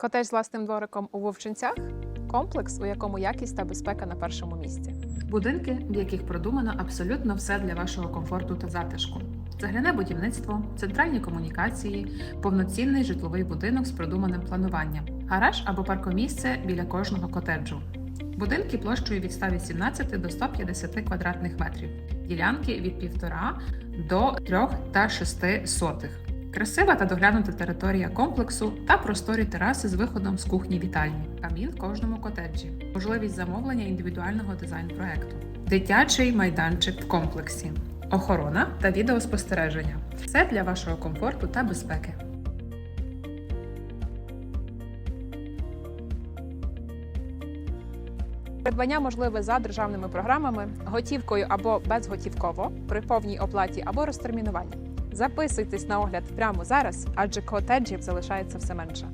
Котедж з власним двориком у Вовчинцях комплекс, у якому якість та безпека на першому місці. Будинки, в яких продумано абсолютно все для вашого комфорту та затишку. Цегляне будівництво, центральні комунікації, повноцінний житловий будинок з продуманим плануванням, гараж або паркомісце біля кожного котеджу. Будинки площею від 118 до 150 квадратних метрів, ділянки від 1,5 до 3 та 6 сотих. Красива та доглянута територія комплексу та просторі тераси з виходом з кухні вітальні, камін в кожному котеджі, можливість замовлення індивідуального дизайн-проекту, дитячий майданчик в комплексі, охорона та відеоспостереження. Все для вашого комфорту та безпеки. Придбання можливе за державними програмами, готівкою або безготівково, при повній оплаті або розтермінуванні. Записуйтесь на огляд прямо зараз, адже котеджів залишається все менше.